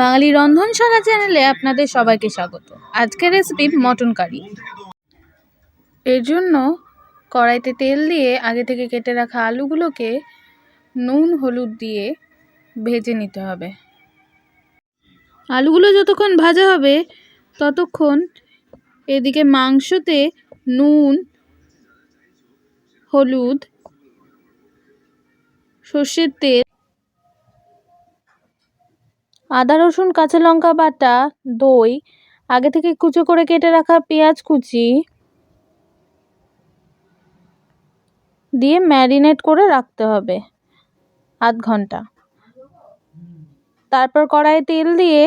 বাঙালি রন্ধনশালা চ্যানেলে আপনাদের সবাইকে স্বাগত। আজকের রেসিপি মটন কারি। এর জন্য কড়াইতে তেল দিয়ে আগে থেকে কেটে রাখা আলুগুলোকে নুন, হলুদ দিয়ে ভেজে নিতে হবে। আলুগুলো যতক্ষণ ভাজা হবে, ততক্ষণ এদিকে মাংসতে নুন, হলুদ, সর্ষের তেল আদা, রসুন, কাঁচা লঙ্কা বাটা, দই, আগে থেকে কুচো করে কেটে রাখা পেঁয়াজ কুচি দিয়ে ম্যারিনেট করে রাখতে হবে আধ ঘণ্টা। তারপর কড়াইয়ে তেল দিয়ে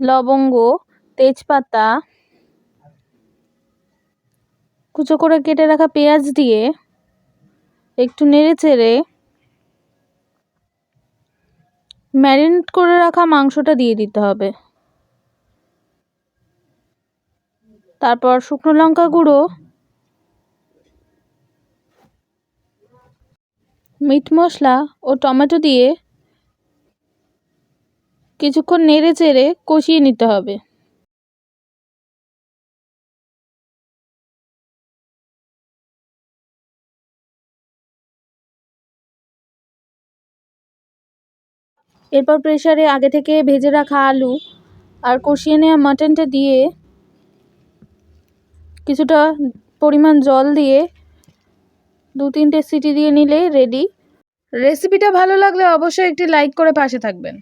লবঙ্গ, তেজপাতা কুচো করে কেটে রাখা পেঁয়াজ দিয়ে একটু নেড়ে চেড়ে ম্যারিনেট করে রাখা মাংসটা দিয়ে দিতে হবে। তারপর শুকনো লঙ্কা গুঁড়ো, মিট মশলা ও টমেটো দিয়ে কিছুক্ষণ নেড়ে চেড়ে কষিয়ে নিতে হবে। এরপর প্রেশারে আগে থেকে ভেজে রাখা আলু আর কষিয়ে নেওয়া মাটনটা দিয়ে কিছুটা পরিমাণ জল দিয়ে দু তিনটে সিটি দিয়ে নিলেই রেডি রেসিপিটা ভালো লাগলে অবশ্যই একটি লাইক করে পাশে থাকবেন।